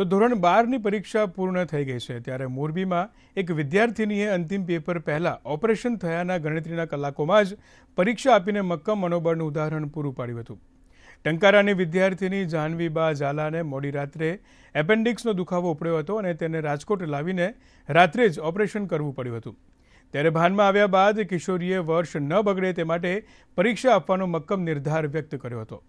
તો ધોરણ બારની પરીક્ષા પૂર્ણ થઈ ગઈ છે ત્યારે મોરબીમાં એક વિદ્યાર્થીનીએ અંતિમ પેપર પહેલાં ઓપરેશન થયાના ગણતરીના કલાકોમાં જ પરીક્ષા આપીને મક્કમ મનોબળનું ઉદાહરણ પૂરું પાડ્યું હતું. ટંકારાની વિદ્યાર્થીની જાહ્નવીબા ઝાલાને મોડી રાત્રે એપેન્ડિક્સનો દુખાવો ઉપડ્યો હતો અને તેને રાજકોટ લાવીને રાત્રે જ ઓપરેશન કરવું પડ્યું હતું. ત્યારે ભાનમાં આવ્યા બાદ કિશોરીએ વર્ષ ન બગડે તે માટે પરીક્ષા આપવાનો મક્કમ નિર્ધાર વ્યક્ત કર્યો હતો.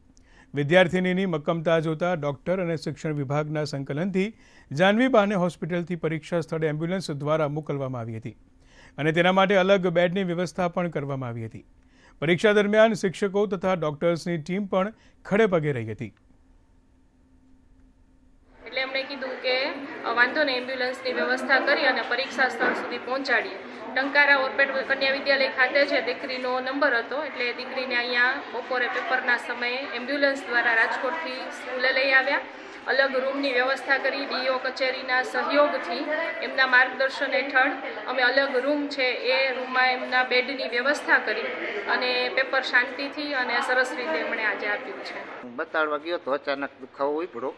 વિદ્યાર્થિનીની મક્કમતા જોતા ડોક્ટર અને શિક્ષણ વિભાગના સંકલનથી જાનવીબાને હોસ્પિટલથી પરીક્ષા સ્થળે એમ્બ્યુલન્સ દ્વારા મોકલવામાં આવી હતી અને તેના માટે અલગ બેડની વ્યવસ્થા પણ કરવામાં આવી હતી. પરીક્ષા દરમિયાન શિક્ષકો તથા ડોક્ટર્સની ટીમ પણ ખડેપગે રહી હતી. કીધું કે વાંધો નહીં, એમ્બ્યુલન્સની વ્યવસ્થા કરી અને પરીક્ષા સ્થળ સુધી પહોંચાડીએ. ટંકારા ઓરપેટ કન્યા વિદ્યાલય ખાતે છે દીકરીનો નંબર હતો, એટલે દીકરીને અહીંયા બપોરે પેપરના સમયે એમ્બ્યુલન્સ દ્વારા રાજકોટથી સ્કૂલે લઈ આવ્યા. અલગ રૂમની વ્યવસ્થા કરી, ડીઓ કચેરીના સહયોગથી એમના માર્ગદર્શન હેઠળ અમે અલગ રૂમ છે એ રૂમમાં એમના બેડની વ્યવસ્થા કરી અને પેપર શાંતિથી અને સરસ રીતે એમણે આજે આપ્યું છે. બતાડવા ગયો તો અચાનક દુખાવો ઉપડ્યો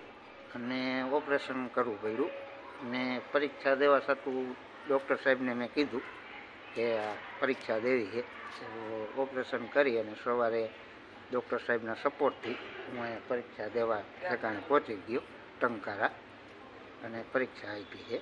અને ઓપરેશન કરવું પડ્યું. ને પરીક્ષા દેવા સાતું ડૉક્ટર સાહેબને મેં કીધું કે આ પરીક્ષા દેવી છે. ઓપરેશન કરી અને સવારે ડૉક્ટર સાહેબના સપોર્ટથી હું એ પરીક્ષા દેવા ઠેકાણે પહોંચી ગયો, ટંકારા. અને પરીક્ષા આપી છે.